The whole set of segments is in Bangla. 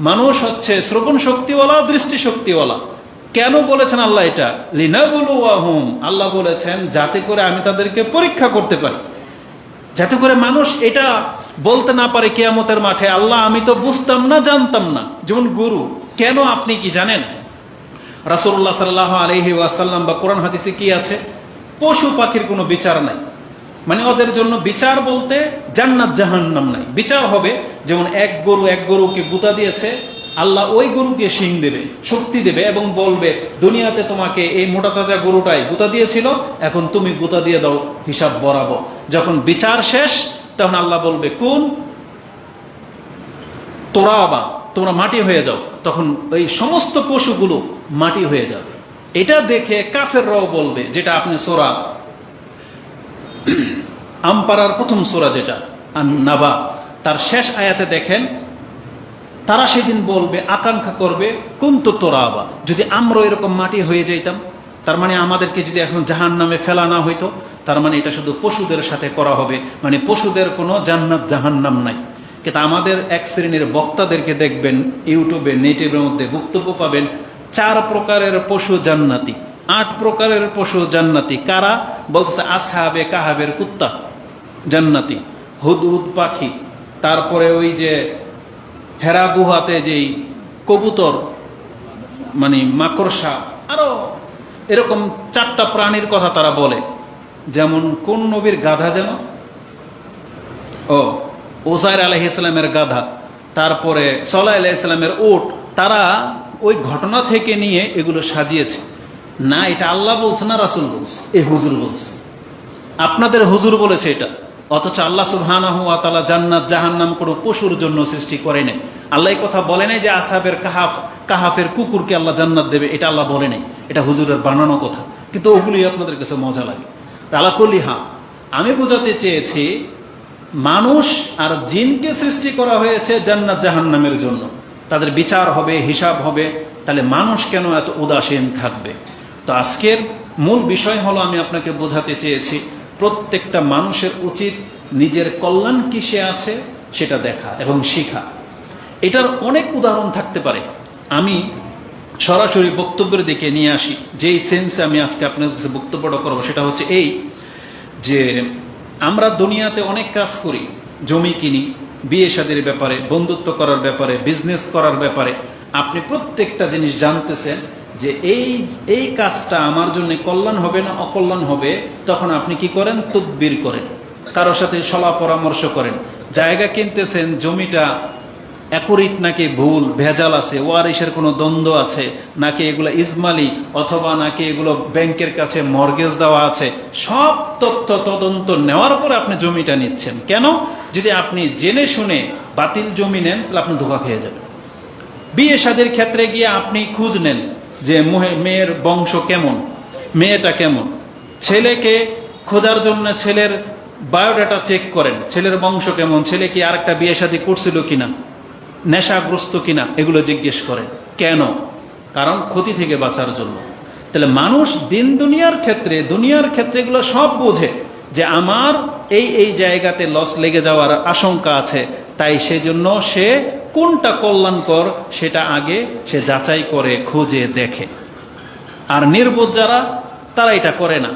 মানুষ হচ্ছে শ্রবণ শক্তিওয়ালা, দৃষ্টি শক্তিওয়ালা। কেন বলেছেন আল্লাহ এটা? লিনাবুলু আহুম আল্লাহ বলেছেন, যাতে করে আমি তাদেরকে পরীক্ষা করতে পারি। যাতে করে মানুষ এটা বলতে না পারে কেয়ামতের মাঠে, আল্লাহ, আমি তো বুঝতাম না, জানতাম না। যেমন গুরু, কেন আপনি কি জানেন? রাসুল্লাহ সাল্লাহ আলহি ওয়াসাল্লাম বা কোরআন হাদিসে কি আছে? পশু পাখির কোনো বিচার নাই। মানে ওদের জন্য বিচার বলতে জান্নাত জাহান্নাম নাই। বিচার হবে যেমন এক গরু এক গরুকে গুতা দিয়েছে, আল্লাহ ওই গরুকে শিং দেবে, শক্তি দেবে এবং বলবে, দুনিয়াতে তোমাকে এই মোটা তাজা গরুটাই গুতা দিয়েছিল, এখন তুমি গুতা দিয়ে দাও হিসাব বরাবর। যখন বিচার শেষ, তখন আল্লাহ বলবে, কোন? তোরা বা, তোমরা মাটি হয়ে যাও। তখন ওই সমস্ত পশুগুলো মাটি হয়ে যাবে। এটা দেখে কাফের কাফেররাও বলবে, যেটা আপনি সোরা আমপাড়ার প্রথম সোরা যেটা নাবা তার শেষ আয়াতে দেখেন, তারা সেদিন বলবে, আকাঙ্ক্ষা করবে কোন তো তোরা আবা যদি আমরাও এরকম মাটি হয়ে যাইতাম, তার মানে আমাদেরকে যদি এখন জাহান নামে ফেলা না হইতো, তার মানে এটা শুধু পশুদের সাথে করা হবে মানে পশুদের কোনো জান্নাত জাহান্নাম নাই। কিন্তু আমাদের এক শ্রেণির বক্তাদেরকে দেখবেন, ইউটিউবে, নেটের মধ্যে বক্তব্য পাবেন, চার প্রকারের পশু জান্নাতি, আট প্রকারের পশু জান্নাতি, কারা? বলতেছে, আসহাবে কাহাবের কুত্তা। জান্নাতি হুদ পাখি, তারপরে ওই যে হেরা গুহাতে যেই কবুতর মানে মাকড়সা, আরও এরকম চারটা প্রাণীর কথা তারা বলে। যেমন কোন নবীর গাধা যেন? ও, ওসাইর আলহ ইসলামের গাধা, তারপরে সলাহ আলাহ ইসলামের ওট তারা ওই ঘটনা থেকে নিয়ে এগুলো সাজিয়েছে। না, এটা আল্লাহ বলছে না রাসুল বলছে? এ হুজুর বলছে। আপনাদের হুজুর বলেছে এটা। অথচ আল্লাহ সুবহানাহু ওয়া তাআলা জান্নাত, জাহান্নাম কোনো পশুর জন্য সৃষ্টি করে নাই। আল্লাহ কথা বলে নাই যে আসহাবের কাহাফ, কাহাফের কুকুরকে আল্লাহ জান্নাত দেবে, এটা আল্লাহ বলে নাই। এটা হুজুরের বানানো কথা। কিন্তু ওগুলি আপনাদের কাছে মজা লাগে। তালাকুলি হা আমি বোঝাতে চেয়েছি, মানুষ আর জিনকে সৃষ্টি করা হয়েছে জান্নাত, জাহান্নামের জন্য। তাদের বিচার হবে, হিসাব হবে। তাহলে মানুষ কেন এত উদাসীন থাকবে? তো আজকের মূল বিষয় হলো আমি আপনাকে বোঝাতে চেয়েছি প্রত্যেকটা মানুষের উচিত নিজের কল্যাণ কিসে আছে সেটা দেখা এবং শিখা। এটার অনেক উদাহরণ থাকতে পারে। আমি সরাসরি বক্তব্যের দিকে নিয়ে আসি। যেই সেন্সে আমি আজকে আপনার কাছে বক্তব্যটা করব সেটা হচ্ছে এই যে আমরা দুনিয়াতে অনেক কাজ করি, জমি কিনি, বিয়ে শাদির ব্যাপারে, বন্ধুত্ব করার ব্যাপারে বিজনেস করার ব্যাপারে। আপনি প্রত্যেকটা জিনিস জানতেছেন যে এই এই কাজটা আমার জন্য কল্যাণ হবে না অকল্যাণ হবে, তখন আপনি কি করেন? তদবির করেন। কারোর সাথে সলা পরামর্শ করেন। জায়গা কিনতেছেন, জমিটা অ্যাকুরিট নাকি ভুল, ভেজাল আছে ওয়ারিসের কোনো দ্বন্দ্ব আছে, নাকি এগুলো ইজমালি অথবা নাকি এগুলো ব্যাংকের কাছে মর্গেজ দেওয়া আছে, সব তথ্য তদন্ত নেওয়ার পরে আপনি জমিটা নিচ্ছেন। কেন? যদি আপনি জেনে শুনে বাতিল জমি নেন, তাহলে আপনি ধোকা খেয়ে যাবেন। বিয়ে শাদির ক্ষেত্রে গিয়ে আপনি খুঁজ নেন। যে মেয়ের বংশ কেমন, মেয়েটা কেমন। ছেলেকে খোঁজার জন্য ছেলের বায়োডাটা চেক করেন, ছেলের বংশ কেমন, ছেলে কি আরেকটা বিয়ে শাদী করছিল কিনা, নেশাগ্রস্ত কিনা, এগুলো জিজ্ঞেস করেন। কেন? কারণ ক্ষতি থেকে বাঁচার জন্য। তাহলে মানুষ দিন দুনিয়ার ক্ষেত্রে দুনিয়ার ক্ষেত্রে এগুলো সব বোঝে যে আমার এই এই জায়গাতে লস লেগে যাওয়ার আশঙ্কা আছে, তাই সেজন্য সে কোনটা কল্যাণকর, সেটা আগে সে যাচাই করে, খুঁজে দেখে। আর নির্বোধ যারা, তারা এটা করে না।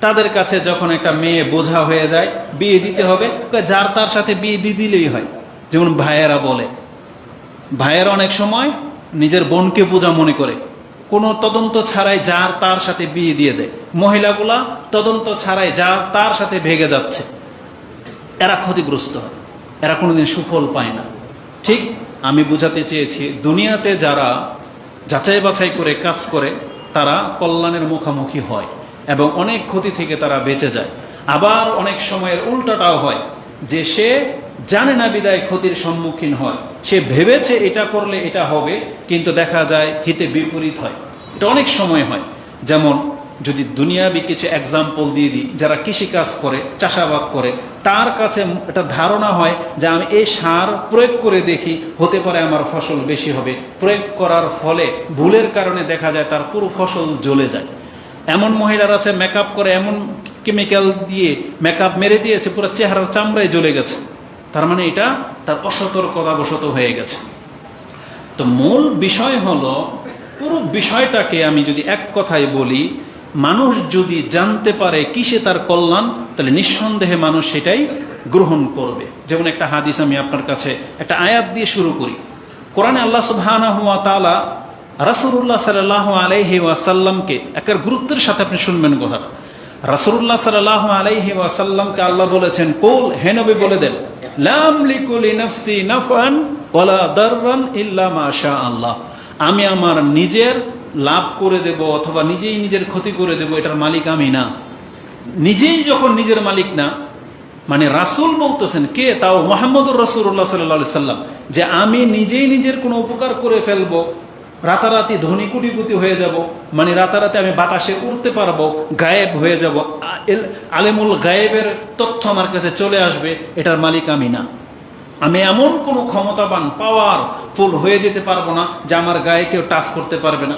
তাদের কাছে যখন একটা মেয়ে বোঝা হয়ে যায়, বিয়ে দিতে হবে যার তার সাথে বিয়ে দিয়ে দিলেই হয়। যেমন ভাইয়েরা বলে, ভাইয়ের অনেক সময় নিজের বোনকে পূজা মনে করে। কোনো তদন্ত ছাড়াই যার তার সাথে বিয়ে দিয়ে দেয়। মহিলাগুলা তদন্ত ছাড়াই যার তার সাথে ভেগে যাচ্ছে। এরা ক্ষতিগ্রস্ত হয়। এরা কোনোদিন সুফল পায় না। ঠিক আমি বুঝাতে চেয়েছি, দুনিয়াতে যারা যাচাই বাছাই করে কাজ করে, তারা কল্যাণের মুখোমুখি হয় এবং অনেক ক্ষতি থেকে তারা বেঁচে যায়। আবার অনেক সময়ের উল্টাটাও হয় যে সে জানে না বিদায় ক্ষতির সম্মুখীন হয়। সে ভেবেছে এটা করলে এটা হবে, কিন্তু দেখা যায় হিতে বিপরীত হয়। এটা অনেক সময় হয়। যেমন যদি দুনিয়াবি কিছু এক্সাম্পল দিয়ে দিই, যারা কৃষিকাজ করে, চাষাবাদ করে, তার কাছে একটা ধারণা হয় যে আমি এই সার প্রয়োগ করে দেখি, হতে পারে আমার ফসল বেশি হবে। প্রয়োগ করার ফলে ভুলের কারণে দেখা যায় তার পুরো ফসল জ্বলে যায়। এমন মহিলার আছে মেকআপ করে, এমন কেমিক্যাল দিয়ে মেকআপ মেরে দিয়েছে, পুরো চেহারার চামড়ায় জ্বলে গেছে। তার মানে এটা তার অসতর্কতাবশত হয়ে গেছে। তো মূল বিষয় হলো, পুরো বিষয়টাকে আমি যদি এক কথায় বলি মানুষ যদি জানতে পারে কিসে তার কল্যাণ, তাহলে নিঃসন্দেহে মানুষ সেটাই গ্রহণ করবে। যেমন একটা হাদিস আমি আপনার কাছে একটা আয়াত দিয়ে শুরু করি। কোরআনে আল্লাহ সুবহানাহু ওয়া তাআলা রাসূলুল্লাহ সাল্লাল্লাহু আলাইহি ওয়াসাল্লামকে একের গুরুত্বের সাথে আপনি শুনবেন কথাটা। রাসূলুল্লাহ সাল্লাল্লাহু আলাইহি ওয়াসাল্লামকে আল্লাহ বলেছেন, কোল হেনবে বলে দেন আমি আমার নিজের লাভ করে দেব অথবা নিজেই নিজের ক্ষতি করে দেব, এটার মালিক আমি না। নিজেই যখন নিজের মালিক না মানে রাসূল বলতেছেন, কে? তাও মোহাম্মদুর রসুল্লাহ সাল্লাহ সাল্লাম, যে আমি নিজেই নিজের কোনো উপকার করে ফেলব, রাতারাতি ধনী কুটিপুতি হয়ে যাব মানে রাতারাতি আমি বাতাসে উড়তে পারব, গায়েব হয়ে যাব আলেমুল গায়েবের তথ্য আমার কাছে চলে আসবে, এটার মালিক আমি না। আমি এমন কোনো ক্ষমতাবান পাওয়ার ফুল হয়ে যেতে পারব না, যে আমার গায়ে কেউ টাচ করতে পারবে না।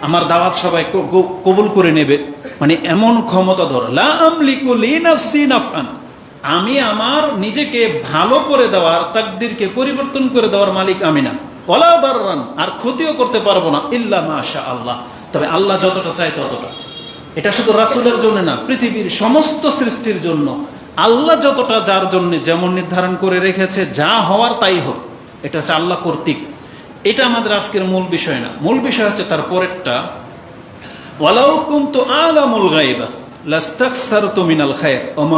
আমার দাওয়াত সবাই কবুল করে নেবে। মানে এমন ক্ষমতা ধর আমি আমার নিজেকে ভালো করে দেওয়ার, তাকদিরকে পরিবর্তন করে দেওয়ার মালিক আমি না। আর ক্ষতিও করতে পারব না, ইল্লা মাশা আল্লাহ তবে আল্লাহ যতটা চায় ততটা। এটা শুধু রাসূলের জন্য না, পৃথিবীর সমস্ত সৃষ্টির জন্য। আল্লাহ যতটা যার জন্য যেমন নির্ধারণ করে রেখেছে, যা হওয়ার তাই হোক। এটা হচ্ছে আল্লাহ কর্তৃক। এটা আমাদের আজকের মূল বিষয় না। মূল বিষয় হচ্ছে তার পরেরটা, ওয়ালাউ কুনতু আলামুল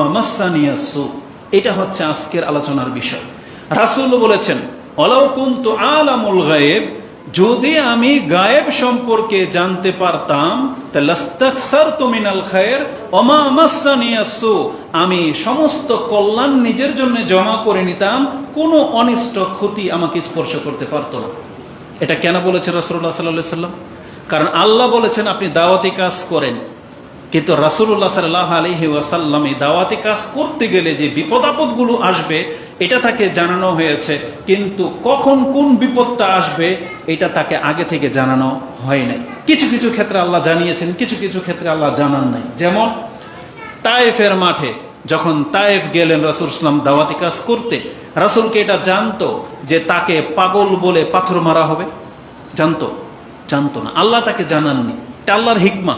মা এটা হচ্ছে আজকের আলোচনার বিষয়। রাসূল বলেছেন গায়ব, যদি আমি গায়েব সম্পর্কে জানতে পারতাম, তা আমি সমস্ত কল্যাণ নিজের জন্য জমা করে নিতাম, কোনো অনিষ্ট ক্ষতি আমাকে স্পর্শ করতে পারতো না। এটা কেন বলেছেন রাসূলুল্লাহ সাল্লাল্লাহু আলাইহি সাল্লাম? কারণ আল্লাহ বলেছেন, আপনি দাওয়াতি কাজ করেন। কিন্তু রাসূলুল্লাহ সাল্লাহ আলাইহি ওয়াসাল্লাম এই দাওয়াতি কাজ করতে গেলে যে বিপদ আপদগুলো আসবে, এটা তাকে জানানো হয়েছে। কিন্তু কখন কোন বিপদটা আসবে, এটা তাকে আগে থেকে জানানো হয় নাই। কিছু কিছু ক্ষেত্রে আল্লাহ জানিয়েছেন, কিছু কিছু ক্ষেত্রে আল্লাহ জানান নাই। যেমন, তায়েফের মাঠে যখন তায়েফ গেলেন রাসুল ইসলাম দাওয়াতি কাজ করতে রাসুলকে এটা জানতো যে তাকে পাগল বলে পাথর মারা হবে। জানতো জানতো না। আল্লাহ তাকে জানাননি। এটা আল্লাহর হিকমা।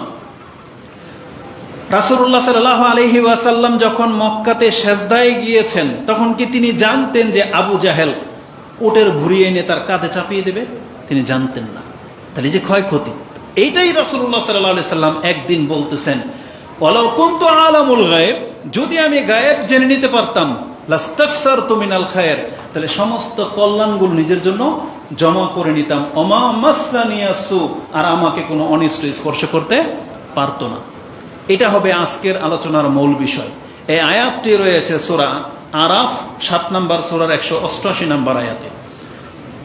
রাসুল্লাহ সাল্লাহ আলহি ওয়াসাল্লাম যখন মক্কাতে সেজদায় গিয়েছেন, তখন কি তিনি জানতেন যে আবু জাহেল উটের ভুরিয়ে এনে তার কাঁধে চাপিয়ে দেবে? তিনি জানতেন না। তাহলে যে ক্ষয়ক্ষতি, এইটাই রাসুল্লাহ সাল্লাহ সাল্লাম একদিন বলতেছেন ওলাও কুন্তু আলামুল গায়েব যদি আমি গায়েব জেনে নিতে পারতাম তাহলে সমস্ত কল্যাণগুলো নিজের জন্য জমা করে নিতাম। অমা মাসানিয়াসু আর আমাকে কোনো অনিষ্ট স্পর্শ করতে পারতো না। এটা হবে আজকের আলোচনার মূল বিষয়। এই আয়াতটি রয়েছে সোরা আরাফ, সাত নম্বর সোরার একশো অষ্টআশি নম্বর আয়াতে।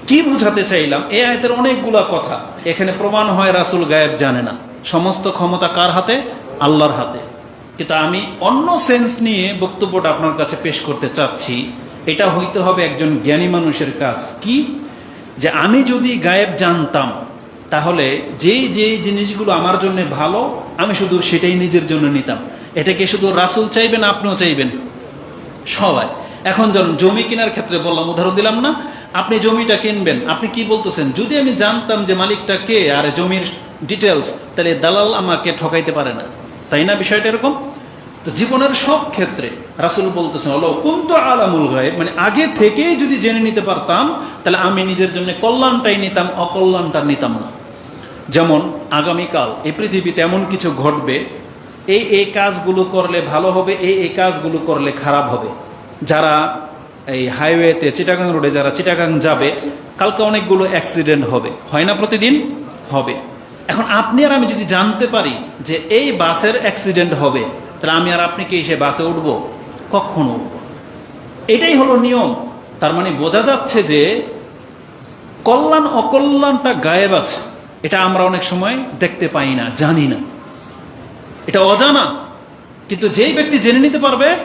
কি বুঝাতে চাইলাম? এই আয়াতের অনেকগুলা কথা। এখানে প্রমাণ হয় রাসুল গায়েব জানে না। সমস্ত ক্ষমতা কার হাতে? আল্লাহর হাতে। কিন্তু আমি অন্য সেন্স নিয়ে বক্তব্যটা আপনার কাছে পেশ করতে চাচ্ছি। এটা হইতে হবে একজন জ্ঞানী মানুষের কাজ। কি? যে আমি যদি গায়েব জানতাম, তাহলে যেই যেই জিনিসগুলো আমার জন্য ভালো, আমি শুধু সেটাই নিজের জন্য নিতাম। এটাকে শুধু রাসুল চাইবেন, আপনিও চাইবেন? সবাই। এখন ধরুন, জমি কেনার ক্ষেত্রে বললাম, উদাহরণ দিলাম না, আপনি জমিটা কিনবেন, আপনি কি বলতেছেন? যদি আমি জানতাম যে মালিকটা কে আর জমির ডিটেলস তাহলে দালাল আমাকে ঠকাইতে পারে না। তাই না বিষয়টা এরকম? তো জীবনের সব ক্ষেত্রে রাসুল বলতেছেন হলো কোন তো আলামুল গায়েব? মানে আগে থেকেই যদি জেনে নিতে পারতাম, তাহলে আমি নিজের জন্য কল্যাণটাই নিতাম, অকল্যাণটা নিতাম না। যেমন আগামীকাল, এই পৃথিবীতে এমন কিছু ঘটবে, এই এই কাজগুলো করলে ভালো হবে, এই এই কাজগুলো করলে খারাপ হবে। যারা এই হাইওয়েতে চিটাগাং রোডে, যারা চিটাগাং যাবে, কালকে অনেকগুলো অ্যাক্সিডেন্ট হবে। হয় না প্রতিদিন? হবে। এখন আপনি আর আমি যদি জানতে পারি যে এই বাসের অ্যাক্সিডেন্ট হবে, তাহলে আমি আর আপনি কি সে বাসে উঠবো? কখনো উঠবো এটাই হলো নিয়ম। তার মানে বোঝা যাচ্ছে যে কল্যাণ অকল্যাণটা গায়েব আছে। এটা আমরা অনেক সময় দেখতে পাই না, জানি না। এটা অজানা। কিন্তু যেই ব্যক্তি জেনে নিতে পারবে,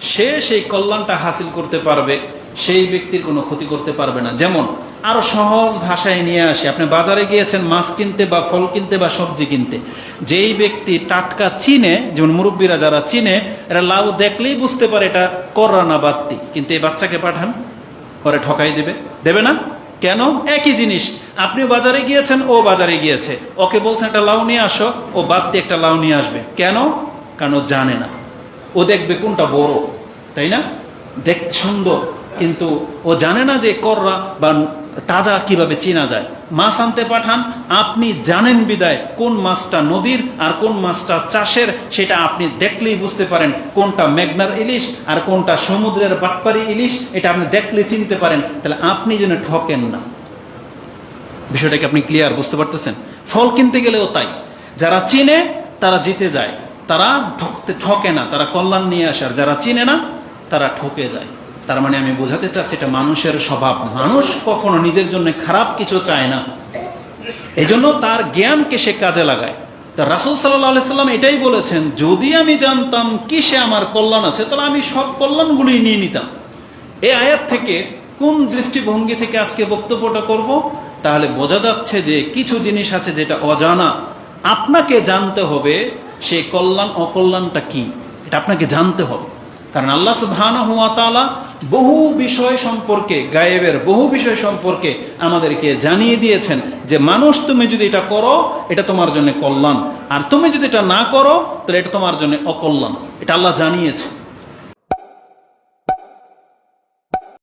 সে সেই কল্যাণটা হাসিল করতে পারবে, সেই ব্যক্তির কোনো ক্ষতি করতে পারবে না। যেমন আরও সহজ ভাষায় নিয়ে আসি। আপনি বাজারে গিয়েছেন, মাছ কিনতে বা ফল কিনতে বা সবজি কিনতে, যেই ব্যক্তি টাটকা চিনে, যেমন মুরব্বীরা যারা চিনে, এরা লাউ দেখলেই বুঝতে পারে এটা কররা না বাত্তি কিন্তু এই বাচ্চাকে পাঠান, পরে ঠকাই দেবে। দেবে না? কেন? একই জিনিস। আপনি বাজারে গিয়েছেন, ও বাজারে গিয়েছে। ওকে বলছেন, একটা লাউ নিয়ে আসো। ও বাদ একটা লাউ নিয়ে আসবে। কেন? কারণ ও জানে না। ও দেখবে কোনটা বড়, তাই না? দেখ, সুন্দর। কিন্তু ও জানে না যে কররা বা তাজা কীভাবে চেনা যায়? মাছ আনতে পাঠান, আপনি জানেন বিদায় কোন মাছটা নদীর আর কোন মাছটা চাষের, সেটা আপনি দেখলেই বুঝতে পারেন কোনটা মেঘনার ইলিশ আর কোনটা সমুদ্রের বাটপারি ইলিশ, এটা আপনি দেখলে চিনতে পারেন। তাহলে আপনি যেন ঠকেন না। বিষয়টাকে আপনি ক্লিয়ার বুঝতে পারতেছেন? ফল কিনতে গেলেও তাই। যারা চিনে, তারা জিতে যায়। তারা ঠকতে, ঠকে না। তারা কল্যাণ নিয়ে আসে। আর যারা চিনে না, তারা ঠকে যায়। তার মানে আমি বোঝাতে চাচ্ছি এটা মানুষের স্বভাব। মানুষ কখনো নিজের জন্য খারাপ কিছু চায় না। এই জন্য তার জ্ঞানকে সে কাজে লাগায়। তা রাসুল সাল্লাহ সাল্লাম এটাই বলেছেন, যদি আমি জানতাম কিসে আমার কল্যাণ আছে, তাহলে আমি সব কল্যাণগুলি নিয়ে নিতাম। এই আয়াত থেকে কোন দৃষ্টিভঙ্গি থেকে আজকে বক্তব্যটা করব? তাহলে বোঝা যাচ্ছে যে কিছু জিনিস আছে যেটা অজানা। আপনাকে জানতে হবে সে কল্যাণ, অকল্যাণটা কি? এটা আপনাকে জানতে হবে। কারণ আল্লাহ সুবহানাহু হুয়া তাআলা বহু বিষয় সম্পর্কে, গায়েবের বহু বিষয় সম্পর্কে আমাদেরকে জানিয়ে দিয়েছেন যে, মানুষ, তুমি যদি এটা করো, এটা তোমার জন্য কল্যাণ। আর তুমি যদি এটা না করো, তাহলে এটা তোমার জন্য অকল্যাণ। এটা আল্লাহ জানিয়েছে